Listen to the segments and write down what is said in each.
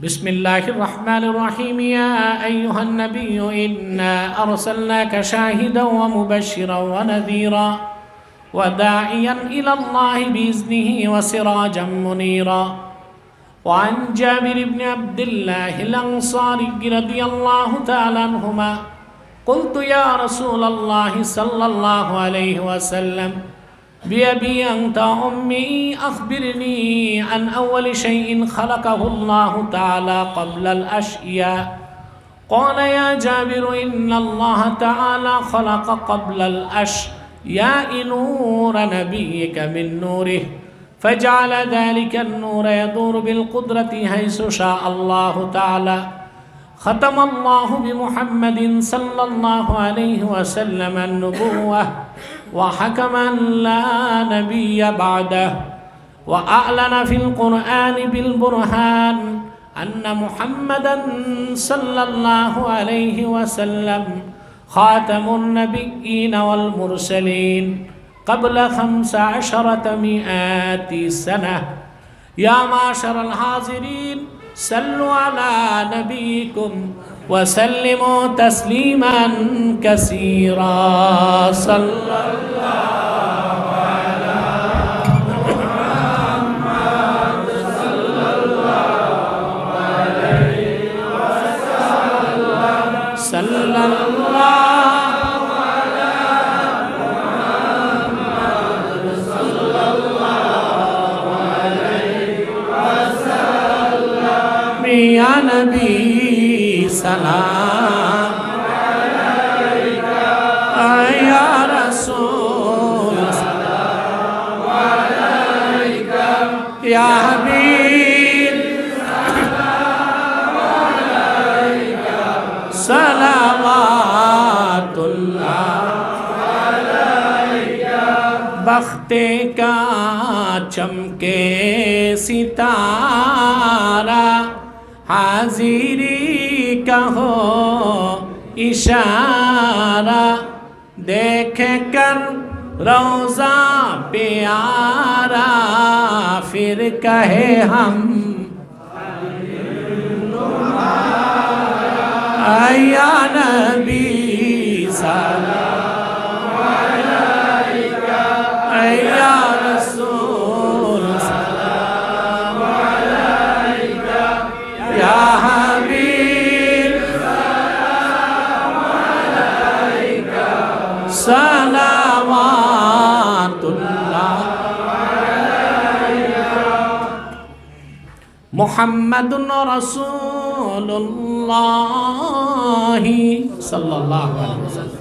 بسم الله الرحمن الرحيم. يا أيها النبي إنا أرسلناك شاهدا ومبشرا ونذيرا وداعيا إلى الله بإذنه وسراجا منيرا. وعن جابر بن عبد الله الأنصاري رضي الله تعالى عنهما قلت يا رسول الله صلى الله عليه وسلم بأبي أنت أمي أخبرني عن أول شيء خلقه الله تعالى قبل الأشياء قال يا جابر إن الله تعالى خلق قبل الأشياء نور نبيك من نوره فجعل ذلك النور يدور بالقدرة حيث شاء الله تعالى ختم الله بمحمد صلى الله عليه وسلم النبوة وحكما لا نبي بعده وأعلن في القرآن بالبرهان أن محمدا صلى الله عليه وسلم خاتم النبيين والمرسلين قبل خمس عشرة مئات سنة. يا معشر الحاضرين صلوا على نبيكم وسلموا تسليما كثيرا. صلى الله নবী সালাম। আয়া রাসূল। সালাম আলাইকা ইয়া হাবিব। সালাম का चमके सितारा হাজিরি কাহ ইশারা দেখে কর রোজা প্যারা ফির কহে হম। আয়া নবী সালাম আয়া محمد رسول الله صلى الله عليه وسلم.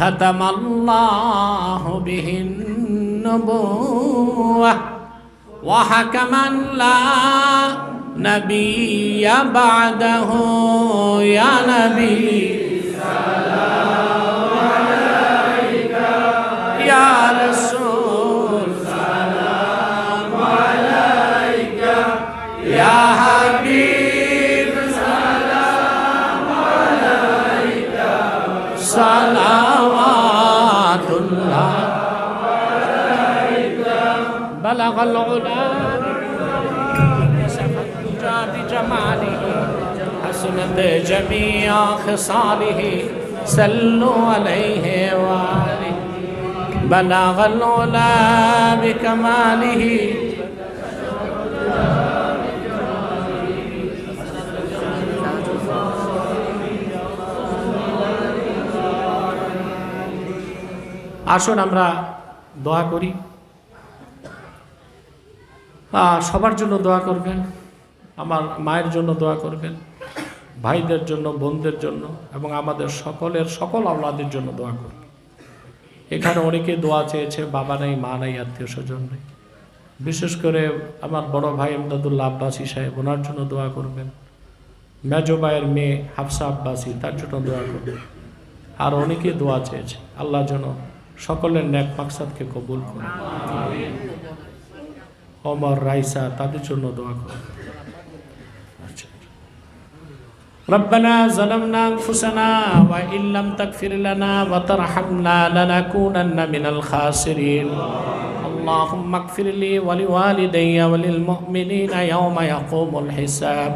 ختم الله به النبوة وحكما لا نبي بعده يا نبي سلام عليك يا رسول صلوات الله بلغ العلا سفت الدجى بجماله حسنت جميع خصاله صلوا عليه وآله بلغ العلا بكماله আসুন, আমরা দোয়া করি। সবার জন্য দোয়া করবেন, আমার মায়ের জন্য দোয়া করবেন, ভাইদের জন্য, বোনদের জন্য, এবং আমাদের সকলের, সকল আল্লাদের জন্য দোয়া করবেন। এখানে অনেকে দোয়া চেয়েছে, বাবা নেই, মা নেই, আত্মীয় স্বজন নেই। বিশেষ করে আমার বড় ভাই এমদাদুল্লাহ আব্বাসী সাহেব, ওনার জন্য দোয়া করবেন। মেজো ভাইয়ের মেয়ে হাফসা আব্বাসী, তার জন্য দোয়া করবেন। আর অনেকে দোয়া চেয়েছে, আল্লাহ যেন সকলের ন্যাক মাকসাদকে কবুল করে অমর রাইসা তাদের জন্য দোয়া করো আচ্ছা ربنا ظلمنا أنفسنا وإن لم تغفر لنا وترحمنا لنكونن من الخاسرين اللهم اغفر لي ولوالدي وللمؤمنين يوم يقوم الحساب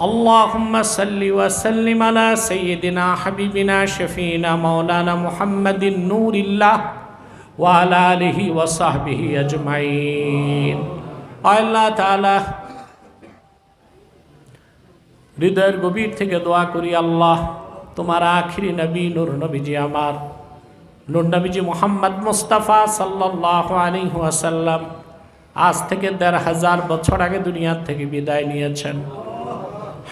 اللهم صل وسلم على سيدنا حبيبنا شفينا مولانا محمد نور الله وعلى آله وصحبه أجمعين আল্লাহ তাআলা হৃদয়ের গভীর থেকে দোয়া করি আল্লাহ তোমার আখিরি নবী নূর নবীজি আমার নূর নবীজি মোহাম্মদ মুস্তাফা সাল্লাহ আলী ওয়াসাল্লাম আজ থেকে দেড় হাজার বছর আগে দুনিয়ার থেকে বিদায় নিয়েছেন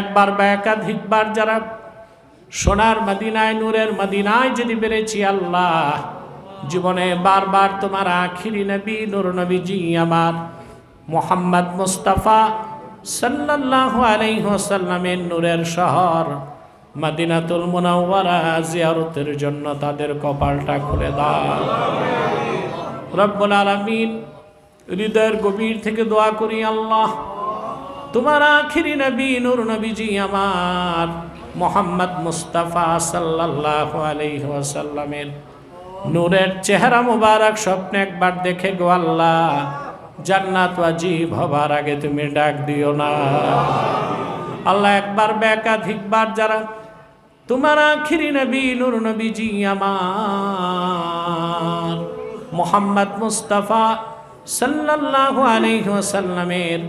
একবার বা একাধিকবার যারা সোনার মদিনায়, নূরের মদিনায় যদি বেড়েছি, আল্লাহ, জীবনে বারবার তোমার আখিরি নবী, নূর নবীজি আমার মোহাম্মদ মুস্তাফা সাল্লাল্লাহু আলাইহি ওয়াসাল্লামের নূরের শহর মদিনাতুল মুনাওয়ারা জিয়ারতের জন্য তাদের কপালটা খুলে দাও। রব্বুল আলামিন, হৃদয়ের গভীর থেকে দোয়া করি, আল্লাহ তোমার আখিরি নবী, নূর নবীজি আমার মোহাম্মদ মুস্তাফা সাল্লাল্লাহু আলাইহি ওয়াসাল্লামের নূরের চেহারা মুবারক স্বপ্নে একবার দেখে গো আল্লাহ, জান্নাত হবার আগে তুমি ডাক দিও না। আল্লাহ একবার বা একাধিকবার যারা তোমার আখিরি নবী, নূর নবীজি আমার মোহাম্মদ মুস্তাফা সাল্লাল্লাহু আলাইহি ওয়াসাল্লামের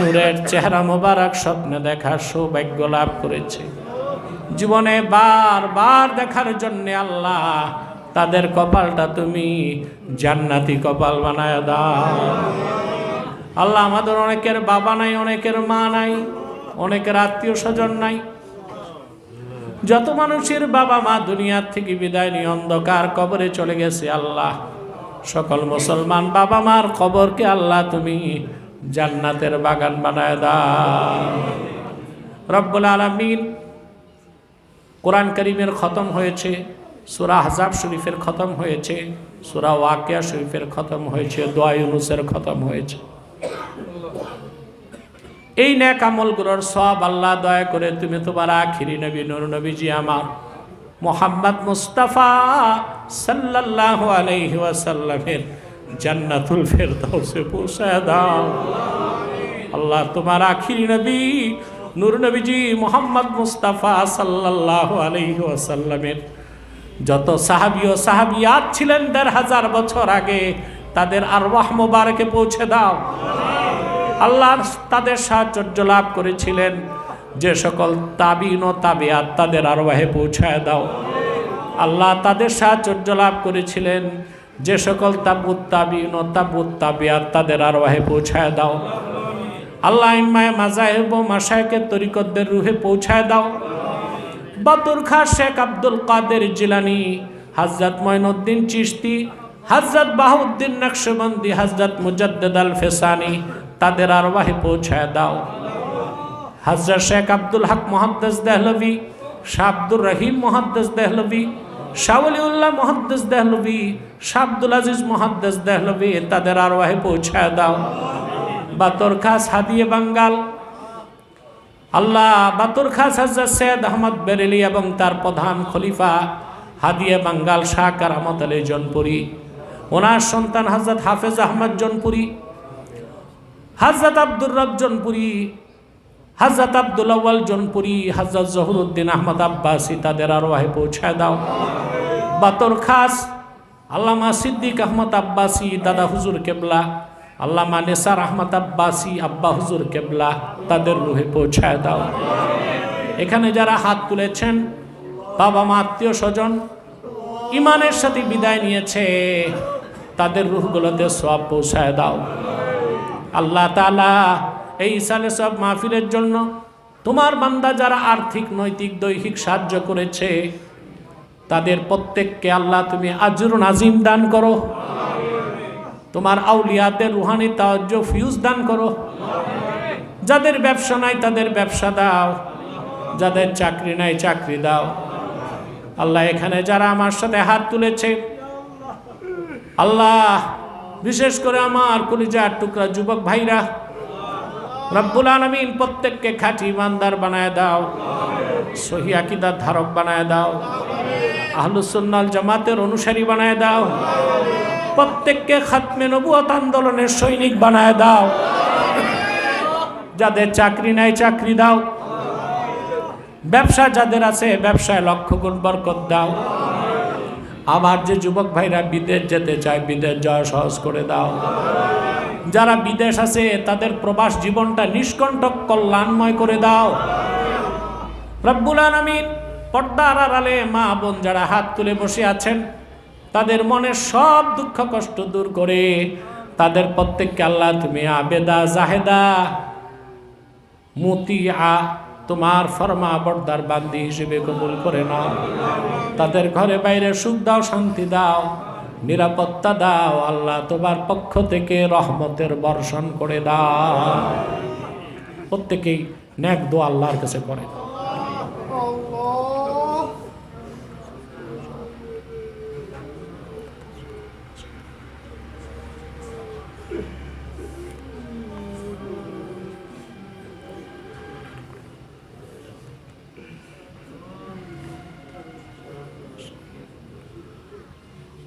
নূরের চেহারা মোবারক স্বপ্ন দেখার সৌভাগ্য লাভ করেছে। জীবনে বারবার দেখার জন্য আল্লাহ তাদের কপালটা তুমি জান্নাতি কপাল বানায় দাও। আল্লাহ আমাদের অনেকের বাবা নাই, অনেকের মা নাই, অনেকের আত্মীয় স্বজন নাই। যত মানুষের বাবা মা দুনিয়ার থেকে বিদায় নিয়ে অন্ধকার কবরে চলে গেছে আল্লাহ সকল মুসলমান বাবা মার কবরকে আল্লাহ তুমি জান্নাতের বাগান বানায় দাও। রব্বুল আলমিন কোরআন করিমের খতম হয়েছে, সুরা হাজাব শরীফের খতম হয়েছে, সুরা ওয়াকিয়া শরীফের খতম হয়েছে, দোয়া ইউনুসের খতম হয়েছে। এই ন্যাক আমলগুলোর সব আল্লাহ দয়া করে তুমি তোমার আখিরি নবী, নুর নবীজি আমার মোহাম্মদ মুস্তাফা সাল্লাল্লাহু আলাইহি ওয়াসাল্লামের জান্নাতুল ফেরদাউসে পৌঁছায় দাও। আল্লাহ তোমার আখিরি নবী, নূর নবীজি মোহাম্মদ মুস্তাফা সাল্লাল্লাহু আলাইহি ওয়াসাল্লামের যত সাহাবি ও সাহাবিয়াত ছিলেন দেড় হাজার বছর আগে, তাদের আরওয়াহ মোবারকে পৌঁছে দাও। আল্লাহ তাদের সাহায্য লাভ করেছিলেন। যে সকল তাবিন তাবিয়াত তাদের আরওয়াহে পৌঁছায় দাও। আল্লাহ তাদের সাহায্য লাভ করেছিলেন। যে সকল তাবুত তাবিন তাবুত তাবিয়াত তাদের আরওয়াহে পৌঁছায় দাও। আল্লাহ ইম্মায় মাজাহেব ও মাসায়কের তরিকতদের রুহে পৌঁছায় দাও। বাতুর খা শেখ আব্দুল কাদের জিলানি, হজরত মঈনুদ্দিন চিশতি, হজরত বাহুদ্দিন নকশবন্দি, হজরত মুজদ্দদ আল ফেসানি তাদের আরবাহে পৌঁছায় দাও। হজরত শেখ আব্দুল হক মোহাদ্দেস দেহলভি, শাহ আব্দুর রহিম মোহাদ্দেস দেহলভি শাহলিউল্লাহ মোহাদ্দেস দেহলভি, শাহ আব্দুল আজিজ মোহাদ্দেস দেহলভি, তাদের আরবাহে পৌঁছায় দাও। বাতর খাস হাদিয়ে বাঙ্গাল। আল্লাহ বাতুর খাস হাজরত সৈয়দ আহমদ বেরেলি এবং তার প্রধান খলিফা হাদিয়া বাঙ্গাল শাহ কারামত আলী জনপুরি। ওনার সন্তান হজরত হাফেজ আহমদ জনপুরি, হজরত আব্দুর রব জনপুরি হজরত আব্দুল আউ্বাল জনপুরি হজরত জহুরুদ্দিন আহমদ আব্বাসি তাদের আরোহে পৌঁছায় দাও। বাতর খাস, আল্লামা সিদ্দিক আহমদ আব্বাসি দাদা হুজুর কেবলা, আল্লামা নেসার আহমদ আব্বাসি আব্বা হুজুর কেবলা তাদের রুহে পৌঁছায় দাও। এখানে যারা হাত তুলেছেন, বাবা মা আত্মীয় স্বজন, ইমানের সাথে বিদায় নিয়েছে, তাদের রুহগুলোতে সব পৌঁছায় দাও। আল্লাহ তালা এই সালে সব মাহফিলের জন্য তোমার বান্দা যারা আর্থিক, নৈতিক, দৈহিক সাহায্য করেছে, তাদের প্রত্যেককে আল্লাহ তুমি আজরুন নাজিম দান করো। তোমার আউলিয়াদের রুহানি তাওয়াজ্জ, ফিউজ দান করো। যাদের ব্যবসা নাই, তাদের ব্যবসা দাও। যাদের চাকরি নাই, চাকরি দাও। আল্লাহ এখানে যারা আমার সাথে হাত তুলেছে, আল্লাহ বিশেষ করে আমার কলিজার টুকরা যুবক ভাইরা রব্বুল আলমিন প্রত্যেককে খাঁটি ইমানদার বানায় দাও। সহি আকিদার ধারক বানায় দাও। আহলুসুন্নাল জামাতের অনুসারী বানায় দাও। প্রত্যেককে খাতমে নবুয়ত আন্দোলনের সৈনিক বানায় দাও। যাদের চাকরি নাই চাকরি দাও। ব্যবসা যাদের আছে ব্যবসায় লক্ষ গুণ বরকত দাও। আমার যে যুবক ভাইরা বিদেশ যেতে চায়, বিদেশ যাওয়া সহজ করে দাও। যারা বিদেশ আছে, তাদের প্রবাস জীবনটা নিষ্কণ্টক কল্যাণময় করে দাও। রব্বুল আলমিন পর্দার আড়ালে মা বোন যারা হাত তুলে বসে আছেন, তাদের মনের সব দুঃখ কষ্ট দূর করে, তাদের প্রত্যেককে আল্লাহ, তুমি আবেদা, জাহেদা মতি আ তোমার ফরমা বর্দার বান্দি হিসেবে কবুল করে নাও। তাদের ঘরে বাইরে সুখ দাও, শান্তি দাও। নিরাপত্তা দাও আল্লাহ, তোমার পক্ষ থেকে রহমতের বর্ষণ করে দাও। প্রত্যেকেই ন্যাক দো আল্লাহর কাছে করে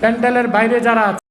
প্যান্ডেলের বাইরে যারা